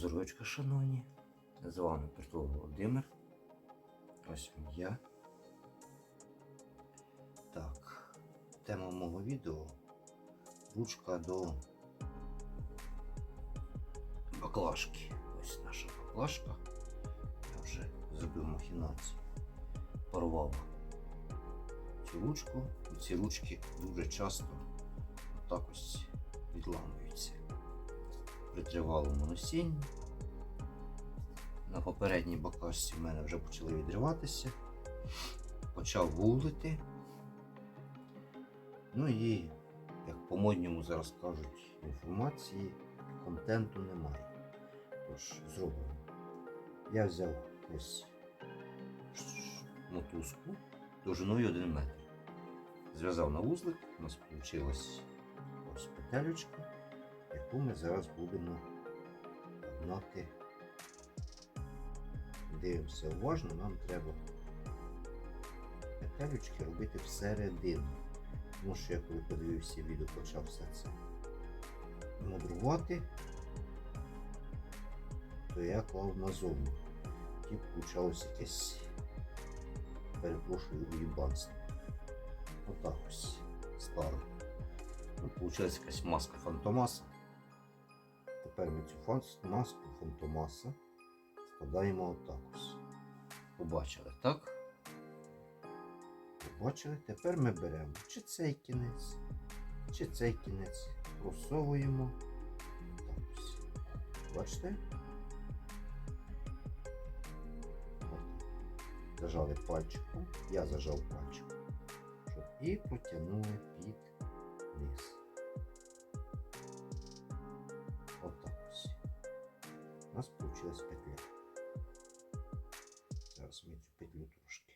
здоров'ячка, шановні. З вами Петро Володимир. Ось я. Так, тема мого відео ручка до баклажки. Ось наша баклажка. Я вже зробив махінацію. Порвав цю ручку. І ці ручки дуже часто отак ось відламуються. При тривалому носінні. На попередній баклажці в мене вже почали відриватися. Почав вулити. Ну і, як по-модньому зараз кажуть, інформації, контенту немає. Тож, зробимо. Я взяв ось мотузку довжиною 1 метр. Зв'язав на вузлик, у нас вийшла ось петелючка, яку ми зараз будемо гнати. Дивимося уважно, нам треба петелючки робити всередину. Тому що я коли подивився відео, почав все це мудрувати, то я клав назовні. І получалось якесь, перепрошую, уїбанство. Отак ось склали. Ну, Получилась якась маска Фантомаса. Тепер ми цю маску Фантомаса складаємо отак ось. Побачили, так? Побачили? Тепер ми беремо чи цей кінець, чи цей кінець. Просовуємо. Так ось. Бачите? Зажали пальчиком. Я зажав пальчиком. Щоб і протягнули під низ. У нас вийшла петля. Зараз ми цю петлю трошки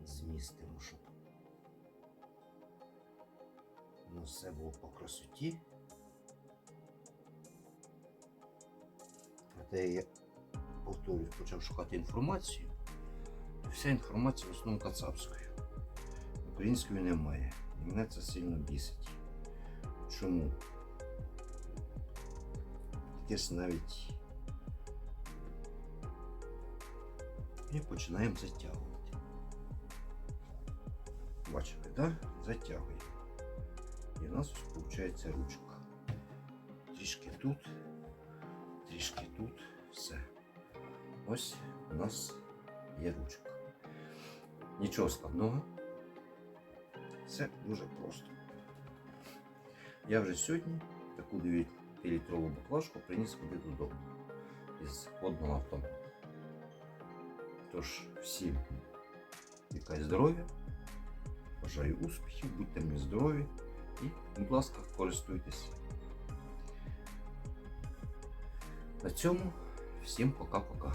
змістимо, щоб воно все було по красоті. А те я повторюсь, почав шукати інформацію. то Вся інформація в основному кацапською. Української немає. І мене це сильно бісить. Чому? Якесь навіть і починаємо затягувати. Бачили, так? Да? Затягуємо. І у нас ось виходить ручка. Трішки тут, трішки тут, все. Ось у нас є ручка. Нічого складного. Все дуже просто. Я вже сьогодні таку 9-літрову баклажку приніс куди додому із водного автомата. Тож всім якась здоров'я, бажаю успіхів, будьте мені здорові і, будь ласка, користуйтесь. На цьому всім пока-пока.